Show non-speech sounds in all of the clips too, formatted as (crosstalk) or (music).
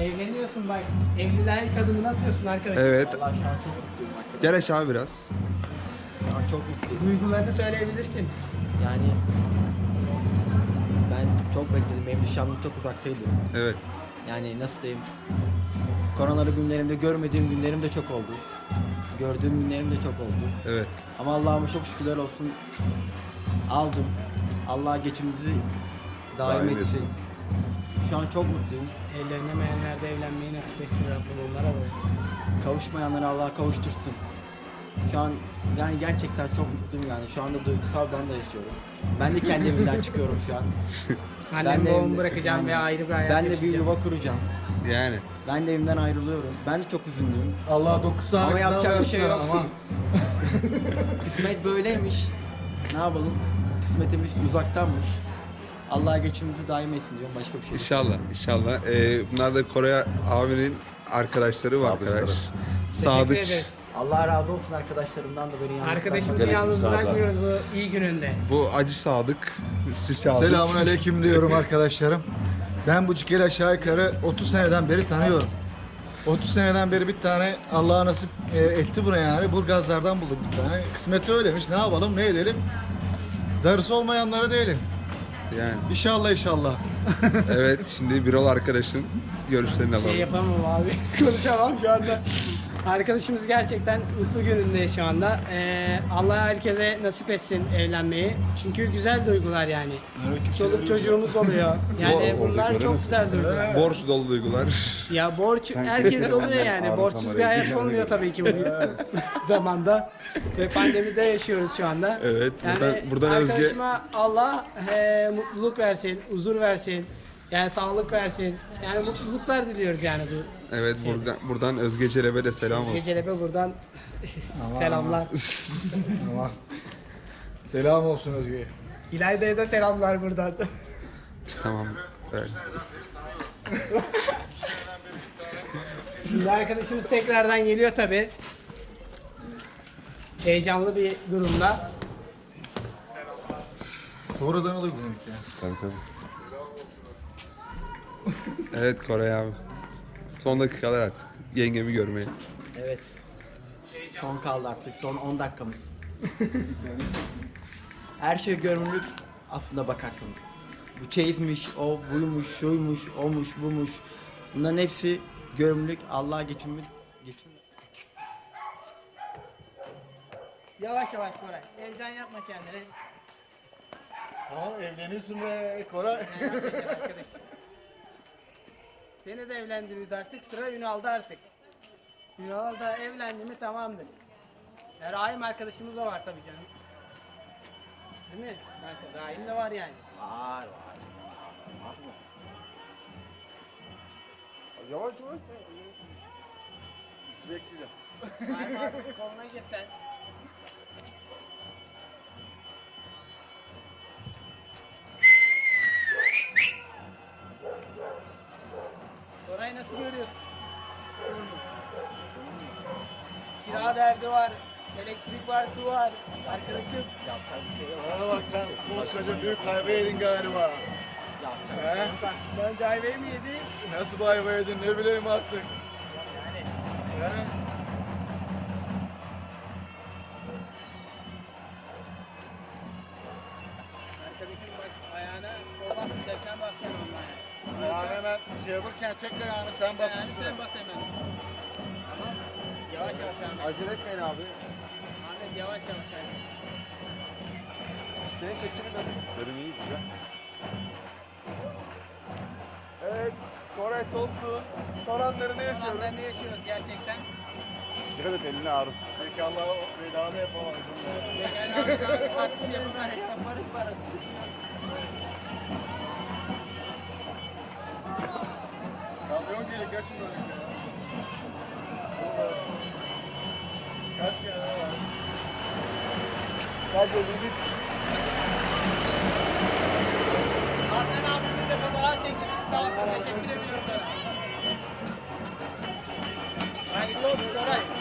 Evleniyorsun bak. Evliliğe ilk adımını atıyorsun arkadaş. Evet. Vallahi şu an çok mutluyum arkadaşlar. Gel aşağı biraz. Şu an çok mutluyum. Duygularını söyleyebilirsin. Yani ben çok bekledim. Benim nişanlım çok uzaktaydı. Evet. Yani nasıl diyeyim? Koronalı günlerimde görmediğim günlerim de çok oldu. Gördüğüm günlerim de çok oldu. Evet. Ama Allah'ıma çok şükürler olsun aldım. Allah geçimimizi daim, Daim etsin. etsin. Şu an çok mutluyum. Evlenemeyenler de evlenmeyi nasip etsin Rabbim onlara da. Kavuşmayanları Allah kavuştursun. Şu an yani gerçekten çok mutluyum yani. Şu anda duygusal ben de yaşıyorum. Ben de kendi evimden (laughs) çıkıyorum şu an. Annem de babamı evli- bırakacağım yani ve ayrı bir hayat Ben de bir yaşayacağım. yuva kuracağım. Yani. Ben de evimden ayrılıyorum. Ben de çok üzüldüm. Allah 9 tane Ama yapacak bir şey versin yok. ama. (laughs) Kısmet böyleymiş. Ne yapalım? Kısmetimiz uzaktanmış. Allah geçimimizi daim etsin diyorum. Başka bir şey yok. İnşallah. inşallah. Ee, bunlar da Koray abinin arkadaşları var arkadaş. Teşekkür Sadık. ederiz. Allah razı olsun arkadaşlarımdan da beni yalnız Arkadaşımızı Gerekli yalnız bırakmıyoruz bu iyi gününde. Bu Acı Sadık. Siz Sadık. Selamun aleyküm diyorum arkadaşlarım. Ben bu cikeli aşağı yukarı 30 seneden beri tanıyorum. 30 seneden beri bir tane Allah'a nasip e, etti buraya yani. Burgazlardan bulduk bir tane. Kısmeti öyleymiş. Ne yapalım ne edelim? Darısı olmayanlara değilim. Yani. İnşallah inşallah. (laughs) Evet. Şimdi Birol arkadaşın görüşlerini alalım. Şey yapamam abi. (laughs) Konuşamam şu anda. Arkadaşımız gerçekten mutlu gününde şu anda. Ee, Allah herkese nasip etsin evlenmeyi. Çünkü güzel duygular yani. Çoluk çocuğumuz oluyor. (laughs) Yani Doğru, bunlar çok güzel duygular. Borç dolu duygular. (laughs) Ya borç herkes (laughs) oluyor yani. Borçsuz bir hayat olmuyor tabii ki bu zamanda. Ve pandemide yaşıyoruz şu anda. Evet, Yani buradan- buradan Özge- arkadaşıma Allah e, mutluluk versin, huzur versin. Yani sağlık versin. Yani mutluluklar diliyoruz yani bu Evet buradan, buradan Özge Celeb'e de selam olsun. Gecelebe buradan (laughs) selamlar. (laughs) Tamam. Selam olsun Özge'ye. İlayda'ya da selamlar buradan. Tamam. Evet. Şimdi arkadaşımız tekrardan geliyor tabi. Heyecanlı bir durumda. Sonradan oluyor bizimki. Tabii tabii. Evet Koray abi. Son dakikalar artık. Yengemi görmeye. Evet. Son kaldı artık. Son 10 dakikamız. (laughs) Her şey görünürlük aslında bakarsanız. Bu çeyizmiş, o buymuş, şuymuş, omuş, bumuş. Bunların hepsi görünürlük. Allah'a geçimimiz geçim. Yavaş yavaş Koray. Heyecan yapma kendine. Tamam evleniyorsun be Koray. Yapmayacaksın arkadaşım. Seni de evlendirdi artık. Sıra Ünal'da artık. Ünal da evlendi mi tamamdır. E, Rahim arkadaşımız da var tabii canım. Değil mi? Rahim de var yani. Var var. Var mı? Yavaş yavaş. Biz bekliyoruz. Rahim abi koluna gir sen. Orayı nasıl görüyorsun? Kira derdi var, elektrik var, su var. Arkadaşım. Bana bak sen koskoca büyük kahve yedin galiba. He? Ben cayveyi mi yedi? Nasıl bir ayva yedin ne bileyim artık. Yani. He? Yaparken çek de yani sen bak. Yani sen bas hemen. Tamam. Yavaş yavaş Ahmet. Acele etmeyin abi. Ahmet yavaş yavaş Ahmet. Senin çekimi nasıl? Benim iyi güzel. Evet. Koray Tosun. Son anlarını Şu anda ne yaşıyoruz gerçekten? Dikkat et eline ağrım. Peki Allah vedamı yapamadım. Pekala abi partisi yaparak yaparız Kamyon gelir kaçın böyle ya. Kaç var? Kaç yıl git. Arten abimizle fotoğraf çektiğiniz sağ olsun teşekkür ediyorum. Hayırlı olsun Koray.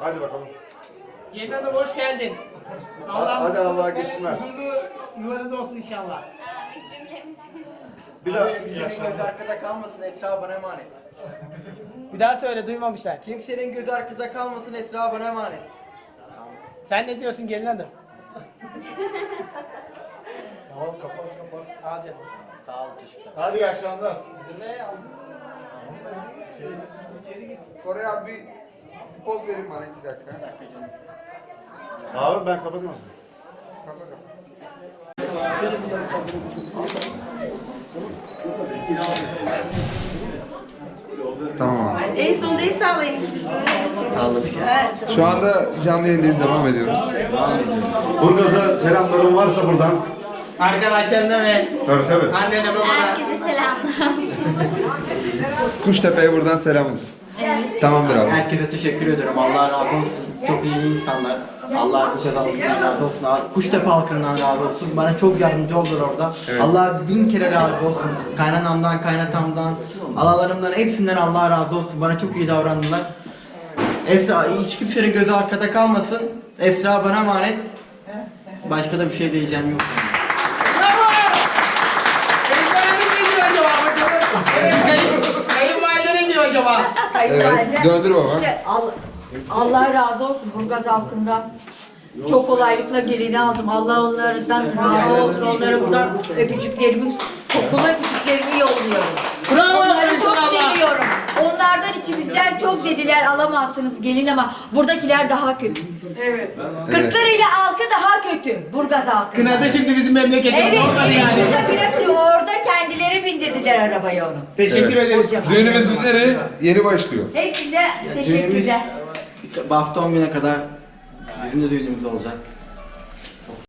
Hadi bakalım. Gelin hanım hoş geldin. hadi Allah'a geçsinler. Huzurlu yuvanız olsun inşallah. Bir daha. Kimsenin gözü arkada kalmasın Esra bana emanet. Bir daha söyle duymamışlar. Kimsenin gözü arkada kalmasın Esra bana emanet. Sen ne diyorsun gelin hanım? (laughs) tamam kapat kapat. Al canım. Sağ ol teşekkürler. Hadi iyi akşamlar. Koray abi poz verin bana iki dakika. Harun ben kapatayım o zaman. Kapa kapa. Tamam. En sonunda el sağlayın ikiniz böyle. Sağladık Evet. Şu anda canlı yayındayız devam ediyoruz. Burgaz'a selamlarım varsa buradan. Arkadaşlarına ve Tabii tabii. annene babana. Herkese selamlar. (laughs) Kuştepe'ye buradan selamız. Tamamdır abi. Herkese teşekkür ediyorum. Allah razı olsun. Çok iyi insanlar. Allah bu kadar halkından razı olsun. Kuştepe halkından razı olsun. Bana çok yardımcı oldular orada. Evet. Allah bin kere razı olsun. Kaynanamdan, kaynatamdan, alalarımdan hepsinden Allah razı olsun. Bana çok iyi davrandılar. Esra, hiç kimsenin gözü arkada kalmasın. Esra bana emanet. Başka da bir şey diyeceğim yok. Acaba? Evet. Döndür baba. İşte Al- Allah razı olsun Burgaz halkından. Çok kolaylıkla gelini aldım. Allah onlardan razı olsun. Onlara buradan öpücüklerimi, kokulu öpücüklerimi yolluyorum. Bravo! Onları çok Allah! seviyorum. Onlardan içimizden çok dediler alamazsınız gelin ama buradakiler daha kötü. Evet. Kırklareli halkı daha kötü. Burgaz halkı. Kınadı şimdi bizim memleketimiz Evet, olmadı yani. burada bırakın orada kendileri bindirdiler arabaya onu. Teşekkür ederiz. Kocaman. Düğünümüz biteri yeni başlıyor. Hepsine Düğünümüz teşekkürler. bu hafta 10 güne kadar bizim de düğünümüz olacak.